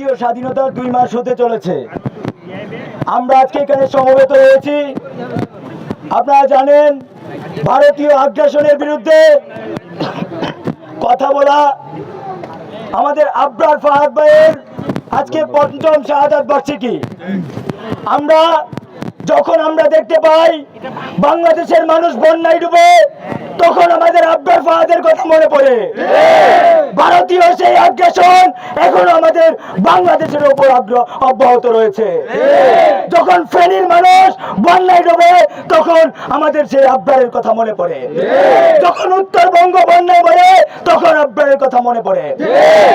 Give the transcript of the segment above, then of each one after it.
দ্বিতীয় স্বাধীনতার দুই মাস হতে চলেছে। আমরা আজকে এখানে সমবেত হয়েছি। আপনারা জানেন, ভারতীয় আগ্রাসনের বিরুদ্ধে কথা বলা আমাদের আবরার ফাহাদ ভাইয়ের আজকে পঞ্চম শাহাদাত বার্ষিকী। আমরা যখন আমরা দেখতে পাই বাংলাদেশের মানুষ বন্যায় ডুবে, তখন আমাদের আবরার ফাহাদের কথা মনে পড়ে। ভারতীয় সেই আগ্রাসন এখন আমাদের বাংলাদেশের উপর আগ্রহ অব্যাহত রয়েছে। যখন ফেনীর মানুষ বন্যায় ডুবে তখন আমাদের সেই আব্বারের কথা মনে পড়ে। যখন উত্তরবঙ্গ বন্যায় পড়ে তখন আব্বারের কথা মনে পড়ে।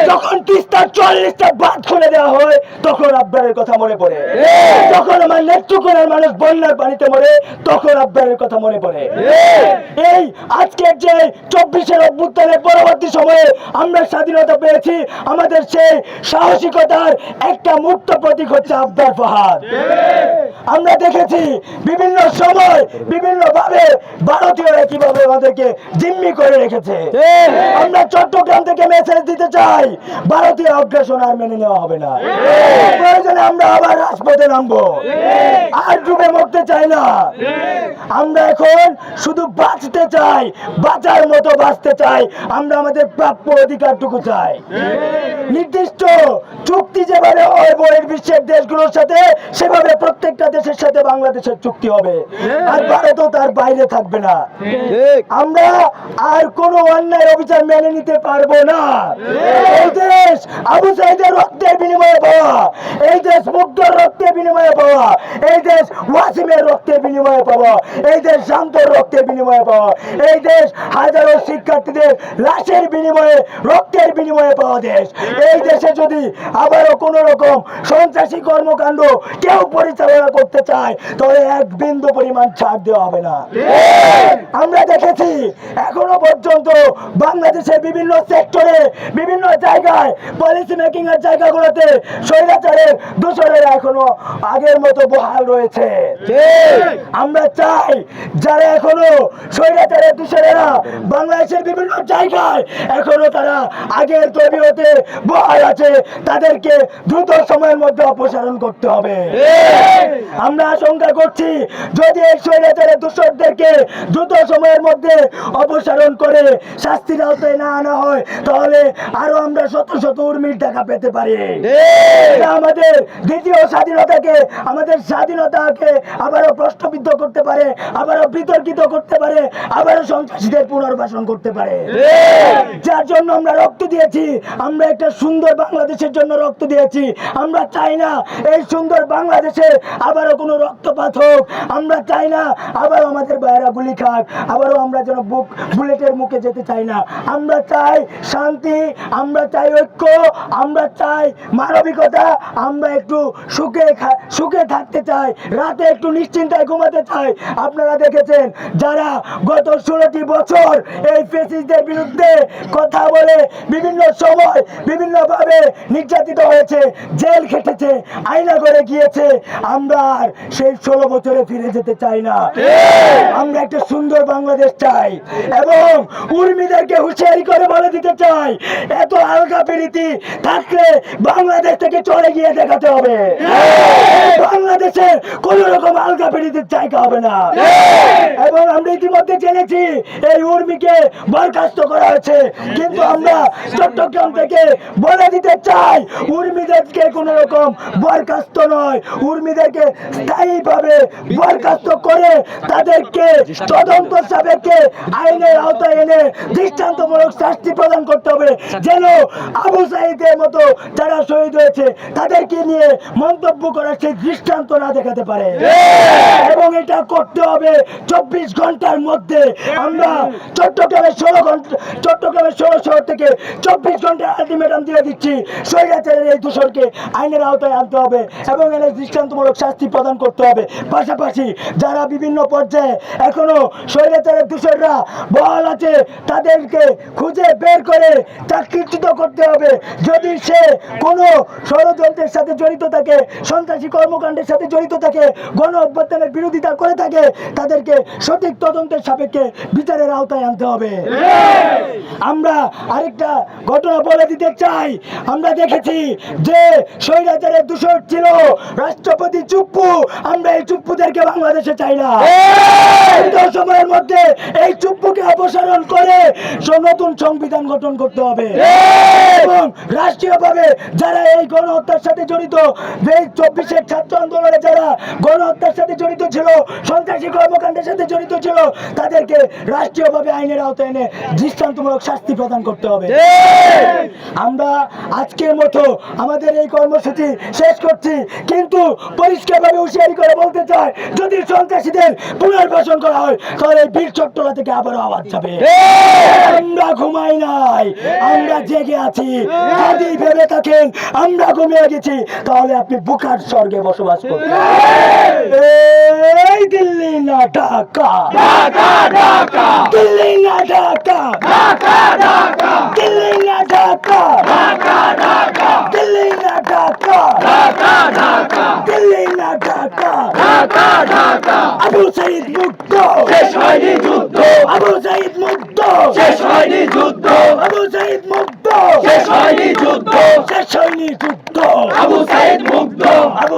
যখন তিস্তার চল্লিশটা বাদ খুলে দেওয়া হয়, তখন আব্বারের কথা মনে পড়ে। যখন আমার নেত্রকোনার মানুষ বন্যার পানিতে মরে, তখন আব্বারের কথা মনে পড়ে। এই আজকের যে চব্বিশের অভ্যুত্থানের পরবর্তী সময়ে আমরা স্বাধীনতা পেয়েছি। আমাদের সেই সাহসিকতার একটা মুক্ত প্রতীক হচ্ছে আব্দার ফাহাদ। আমরা দেখেছি বিভিন্ন সময় বিভিন্ন ভাবে ভারতীয়রা কীভাবে আমাদেরকে জিম্মি করে রেখেছে। আমরা চট্টগ্রাম থেকে মেসেজ দিতে চাই, ভারতীয় অগ্রাসন আর মেনে নেওয়া হবে না। প্রয়োজনে আমরা আবার রাজপথে নামবো। আর ডুবে মরতে চাই না। আমরা এখন শুধু বাঁচতে চাই বাঁচার মতো বাঁচতে চাই, আমরা আমাদের প্রাপ্য অধিকারটুকু চাই। নির্দিষ্ট চুক্তি যেভাবে হয় বইয়ের বিশ্বের দেশগুলোর সাথে, সেভাবে প্রত্যেকটা দেশের সাথে বাংলাদেশের চুক্তি হবে। আর ভারতও তার বাইরে থাকবে না। আমরা আর কোনো অন্যায় অবিচার মেনে নিতে পারব না। এই দেশ আবু সাইদের রক্তের বিনিময়ে পাওয়া, এই দেশ মুগ্ধর রক্তের বিনিময়ে পাওয়া, এই দেশ ওয়াসিমের রক্তের বিনিময়ে পাওয়া, এই দেশ শান্তর রক্তের বিনিময়ে পাওয়া, এই দেশ হাজারো শিক্ষার্থীদের লাশের বিনিময়ে রক্তের বিনিময়ে পাওয়া দেশ। এই দেশে যদি আবারও কোন রকম সন্ত্রাসী কর্মকাণ্ড কেউ পরিচালনা করতে চায় তাহলে এক বিন্দু পরিমাণ ছাড় দেওয়া হবে না। আমরা দেখেছি এখনও পর্যন্ত বাংলাদেশের বিভিন্ন সেক্টরে বিভিন্ন জায়গায় পলিসি মেকিং এর জায়গাগুলোতে স্বৈরাচারের দূষণেরা এখনও আগের মতো বহাল রয়েছে। আমরা চাই যারা এখনও স্বৈরাচারের দূষণেরা বাংলাদেশের বিভিন্ন জায়গায় এখনও তারা আগের তবিয়তে বহাল আছে। তাদেরকে দ্রুত সময়ের মধ্যে অপসারণ করতে হবে। আমরা আশঙ্কা করছি যদি এই স্বৈরাচারের দূষণদেরকে দ্রুত সময়ের মধ্যে অপসারণ করে শাস্তির আওতায় না আনা হয় তাহলে আরও আমরা শত শত উর্মির টাকা পেতে পারি। আমাদের দ্বিতীয় স্বাধীনতাকে আমাদের স্বাধীনতাকে আবারও প্রশ্নবিদ্ধ করতে পারে আবারও বিতর্কিত করতে পারে আবারও সন্ত্রাসীদের পুনর্বাসন করতে পারে। যার জন্য আমরা রক্ত দিয়েছি আমরা একটা সুন্দর বাংলাদেশের জন্য রক্ত দিয়েছি আমরা চাই না এই সুন্দর বাংলাদেশে আবারও কোনো রক্তপাত হোক, আমরা চাই না, আবারও আমাদের বাইরা গুলি খাক, আবারও আমরা যেন বুক বুলেটের মুখে যেতে চাই না। আমরা চাই শান্তি, আমরা চাই ঐক্য, আমরা চাই মানবিকতা, আমরা একটু সুখে সুখে থাকতে চাই, রাতে একটু নিশ্চিন্তায় ঘুমাতে চাই। আপনারা দেখেছেন, যারা গত ষোলোটি বছর এই ফেসিসদের বিরুদ্ধে কথা বলে বিভিন্ন সময় বিভিন্নভাবে নির্যাতিত হয়েছে, জেল খেটেছে, আয়না করে গিয়েছে, আমরা আর সেই ষোলো বছরে ফিরে যেতে চাই না। আমরা একটা সুন্দর বাংলাদেশ চাই এবং উর্মিদেরকে হুঁশিয়ারি করে বলে দিতে চাই এত আলগা প্রীতি থাকলে বাংলাদেশ থেকে চলে গিয়ে দেখাতে হবে। বাংলাদেশে কোন রকম আলগা প্রীতির জায়গা হবে না। এবং আমরা ইতিমধ্যে জেনেছি এই উর্মিকে বরখাস্ত করা হয়েছে। কিন্তু আমরা চট্টগ্রাম থেকে বলে দিতে চাই উর্মিদেরকে কোন রকম বরখাস্ত নয়। উর্মিদেরকে স্থায়ীভাবে বরখাস্ত করে তাদেরকে তদন্ত সাপেক্ষে আইনের আওতায় এনে দৃষ্টান্তমূলক শাস্তি প্রদান করতে হবে। যেন আবু সাইদের মতো যারা শহীদ হয়েছে, তাদেরকে নিয়ে মন্তব্য করার সেই দৃষ্টান্ত না দেখাতে পারে। এবং এটা করতে হবে চব্বিশ ঘণ্টার মধ্যে। আমরা চট্টগ্রামের ষোলো ঘণ্টা, চট্টগ্রামের ষোলো শহর থেকে চব্বিশ ঘণ্টা আলটিমেটাম দিয়ে দিচ্ছি। স্বৈরাচারের এই দূষণকে আইনের আওতায় আনতে হবে এবং এর দৃষ্টান্তমূলক শাস্তি প্রদান করতে হবে। পাশাপাশি যারা বিভিন্ন পর্যায়ে এখনও স্বৈরাচারের দূষণরা বহাল আছে, তাদেরকে খুঁজে বের করে চাকরিচ্যুত করতে হবে। যদি সে কোনো ষড়যন্ত্রের সাথে জড়িত থাকে, সন্ত্রাসী কর্মকাণ্ডের সাথে জড়িত থাকে, গণ অভ্যর্থনের বিরোধিতা করে থাকে, তাদেরকে সঠিক তদন্তের সাপেক্ষে বিচারের আওতায় আনতে হবে। আমরা আরেকটা ঘটনা বলে দিতে চাই। আমরা দেখেছি যে স্বৈরাচারের দূষণ ছিল রাষ্ট্রপতি চুপ্পু। আমরা এই চুপ্পুদেরকে বাংলাদেশে চাই না। সময়ের মধ্যে এই চুপ্পুকে অপসারণ করে নতুন সংবিধান গঠন করতে হবে। এবং রাষ্ট্রীয়ভাবে যারা এই গণহত্যার সাথে জড়িত এই চব্বিশের ছাত্র আন্দোলনে যারা গণহত্যার সাথে জড়িত ছিল সন্ত্রাসী কর্মকাণ্ডের সাথে জড়িত ছিল তাদেরকে রাষ্ট্রীয়ভাবে আইনের আওতায় এনে দৃষ্টান্তমূলক শাস্তি প্রদান করতে হবে। আমরা আজকের মতো আমাদের এই কর্মসূচি শেষ করছি কিন্তু পরিষ্কারভাবে হুঁশিয়ারি করে বলতে চাই যদি সন্ত্রাসীদের পুনর্বাসন করা হয় তাহলে বীর চট্টলা থেকে আবারও আওয়াজ যাবে। আমরা ঘুমাই নাই আমরা জেগে আছি যদি ভেবে থাকেন আমরা ঘুমিয়ে গেছি তাহলে আপনি বুকার স্বর্গে বসবাস করবেন। এই দিল্লি না ঢাকা দিল্লি না ঢাকা দিল্লি না ঢাকা আবু সাইদ মুক্ত শেষ হয়নি যুদ্ধ। আবু সাইদ মুক্ত শেষ হয়নি যুদ্ধ। আবু সাইদ মুক্ত শেষ হয়নি যুদ্ধ। শেষ হয়নি যুদ্ধ। আবু সাইদ মুক্ত আবু